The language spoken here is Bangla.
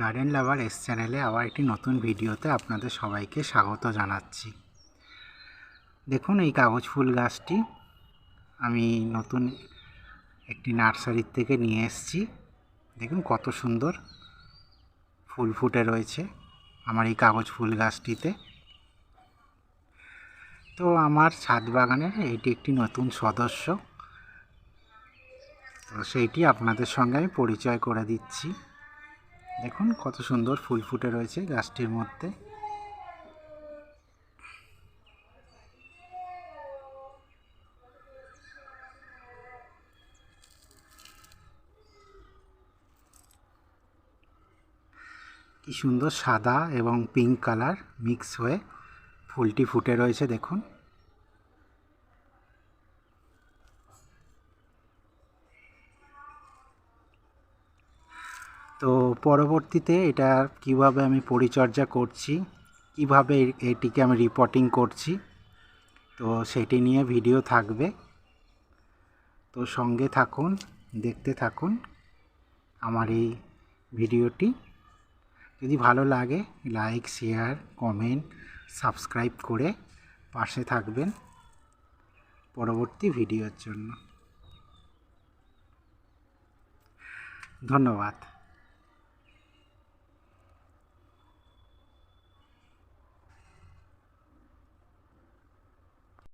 গার্ডেন লাভার এস চ্যানেলে আবার একটি নতুন ভিডিওতে আপনাদের সবাইকে স্বাগত জানাচ্ছি। দেখুন এই কাগজ ফুল গাছটি। আমি নতুন একটি নার্সারির থেকে নিয়ে এসেছি। দেখুন কত সুন্দর ফুল ফুটে রয়েছে আমার এই কাগজ ফুল গাছটিতে। তো আমার ছাদ বাগানের এইটি একটি নতুন সদস্য। তো সেইটি আপনাদের সঙ্গে আমি পরিচয় করে দিচ্ছি। দেখুন কত সুন্দর ফুল ফুটে রয়েছে গাছটির মধ্যে। কি সুন্দর সাদা এবং পিঙ্ক কালার মিক্স হয়ে ফুলটি ফুটে রয়েছে, দেখুন। তো পরবর্তীতে এটা কীভাবে আমি পরিচর্যা করছি, কীভাবে এটিকে আমি রিপোর্টিং করছি, তো সেটি নিয়ে ভিডিও থাকবে। তো সঙ্গে থাকুন, দেখতে থাকুন আমার এই ভিডিওটি যদি ভালো লাগে লাইক শেয়ার কমেন্ট সাবস্ক্রাইব করে পাশে থাকবেন পরবর্তী ভিডিওর জন্য। ধন্যবাদ।